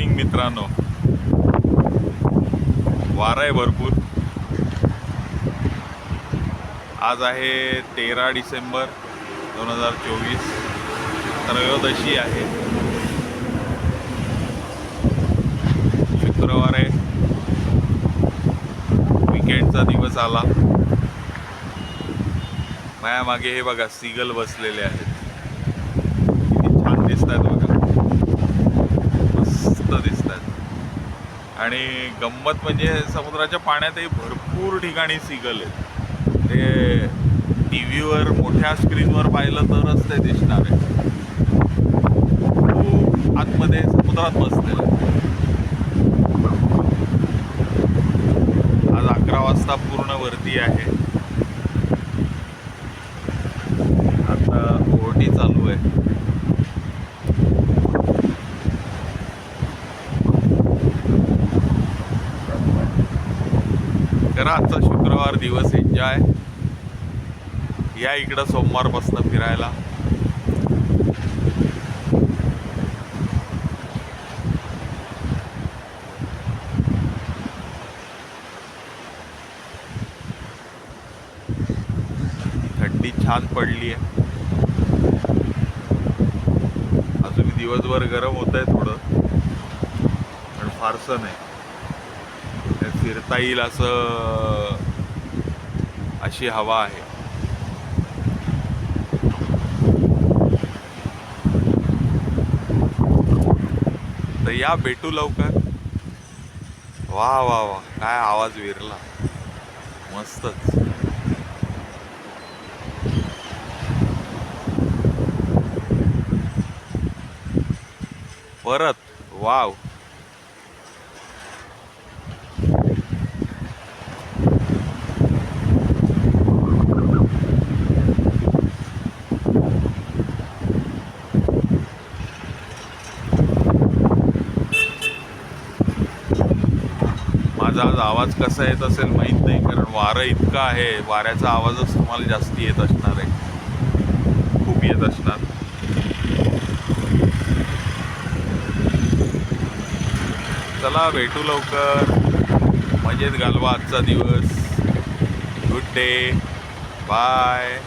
Evening मित्रांनो. वारा आहे भरपूर. आज आहे तेरा डिसेंबर दोन हजार चोवीस. त्रयोदशी आहे. शुक्रवार आहे. विकेंडचा दिवस आला. माझ्या मागे हे बघा सिगल बसलेले आहेत किती छान दिसत आहेत बघा मस्त दिसत आहेत आणि गंमत म्हणजे समुद्राच्या पाण्यातही भरपूर ठिकाणी सिगल आहेत. ते टी व्हीवर मोठ्या स्क्रीनवर पाहिलं तरच ते दिसणार आहे खूप आतमध्ये समुद्रात बसते आज अकरा वाजता पूर्ण वरती आहे. आता ओटी चालू आहे. करा आजचा शुक्रवार दिवस एन्जॉय. या इकडं सोमवारपासनं फिरायला. थंडी छान पडली आहे अजून दिवसभर गरम होत आहे थोडं. पण फारसं नाही. फिरता येईल असं अशी हवा आहे. तर या भेटू लवकर. वा वा वा काय आवाज विरला. मस्तच. परत वाव. माझा आज आवाज कसा येत असेल माहीत नाही कारण वारं इतकं आहे वाऱ्याचा आवाजच तुम्हाला जास्त येत असणार आहे. खूप येत असणार. चला भेटू लवकर. मजेत घालवा आजचा दिवस. Good day bye